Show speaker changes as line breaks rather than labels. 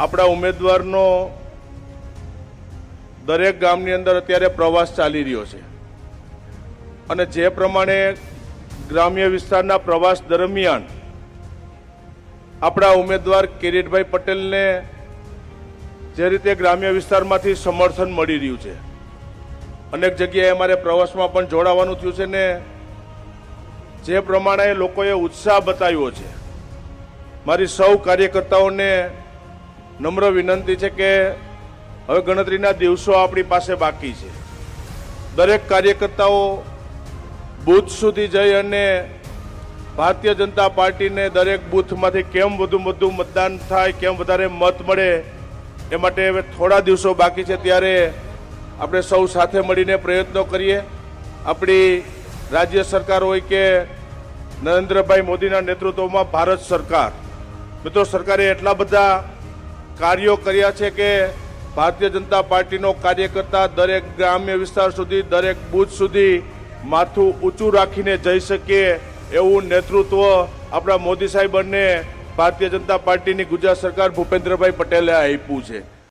આપણા ઉમેદવારનો દરેક ગામની અંદર અત્યારે પ્રવાસ ચાલી રહ્યો છે. અને જે પ્રમાણે ગ્રામ્ય વિસ્તારના પ્રવાસ દરમિયાન આપણા ઉમેદવાર કિરીટભાઈ પટેલને જે રીતે ગ્રામ્ય વિસ્તારમાંથી સમર્થન મળી રહ્યું છે. અનેક જગ્યાએ અમારે પ્રવાસમાં પણ જોડાવાનું થયું છે ને જે પ્રમાણે લોકોએ ઉત્સાહ બતાવ્યો છે. મારી સૌ કાર્યકર્તાઓને નમ્ર વિનંતી છે કે હવે ગણતરીના દિવસો આપણી પાસે બાકી છે. દરેક કાર્યકર્તાઓ બૂથ સુધી જઈ અને ભારતીય જનતા પાર્ટીને દરેક બૂથમાંથી કેમ વધુ વધુ મતદાન થાય, કેમ વધારે મત મળે, એ માટે હવે થોડા દિવસો બાકી છે. ત્યારે આપણે સૌ સાથે મળીને પ્રયત્નો કરીએ. આપણી રાજ્ય સરકાર હોય કે નરેન્દ્રભાઈ મોદીના નેતૃત્વમાં ભારત સરકાર. મિત્રો, સરકારે એટલા બધા કાર્યો કર્યા છે કે ભારતીય જનતા પાર્ટીનો કાર્યકર્તા દરેક ગ્રામ્ય વિસ્તાર સુધી, દરેક બૂથ સુધી માથું ઊંચું રાખીને જઈ શકીએ એવું નેતૃત્વ આપણા મોદી સાહેબ અને ભારતીય જનતા પાર્ટીની ગુજરાત સરકાર ભૂપેન્દ્રભાઈ પટેલે આપ્યું છે.